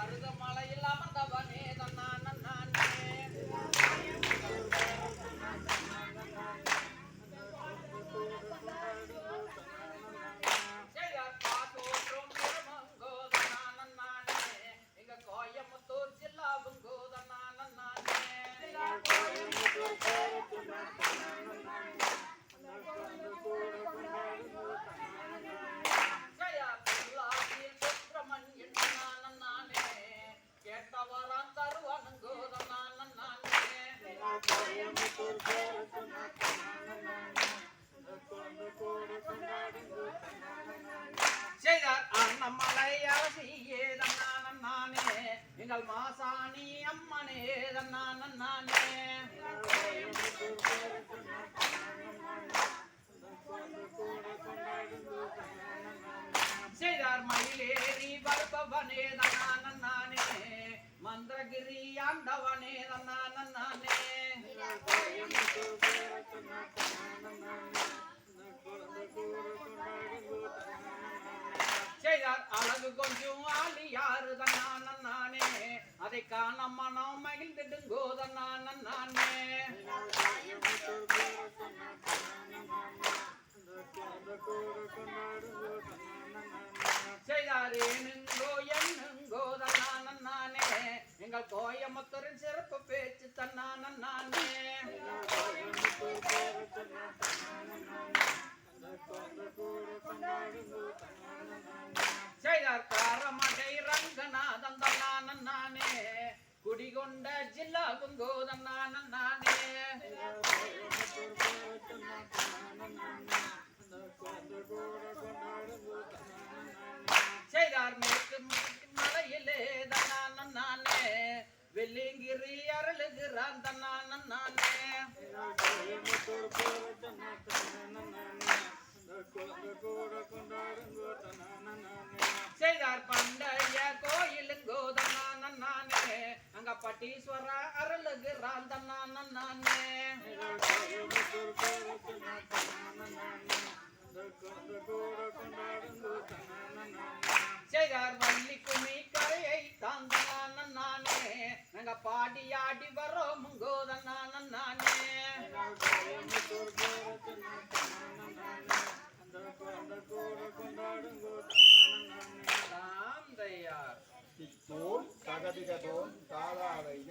மருதமலை இல்லாம செய்தார் அண்ணமலையாசி ஏதன்னான் நானே எங்கள் மாசாணி அம்மனே தன்னான் நானே செய்தார் மயிலேறி வருபவனே தன்னான் மந்திரகிரி நன்னானே. செய்தார் அழகு கொஞ்சம் ஆளி யாரு தன்னானே அதை காண மனம் மகிழ்ந்திடுங்கோ தன்னா செய்தார் காரமடை ரங்கநாதன் தன்னா நன்னானே குடிகொண்ட ஜில்லா குங்கோ தன்னா நன்னானே செய்தார் மேற்கு மலையிலே வெள்ளிங்கிரி அருளுகிறான் தன்னா நானே அங்க பட்டீஸ்வர அருளுகிறான் தன்னா நன்னானே செய்தார் வள்ளி குமி கரையை தாந்தனா நன்னானே நாங்க பாடி ஆடி வரோம் கோதனா நன்னானே ராம் தையார். சித்தூர் கதிகதோம் காலாலய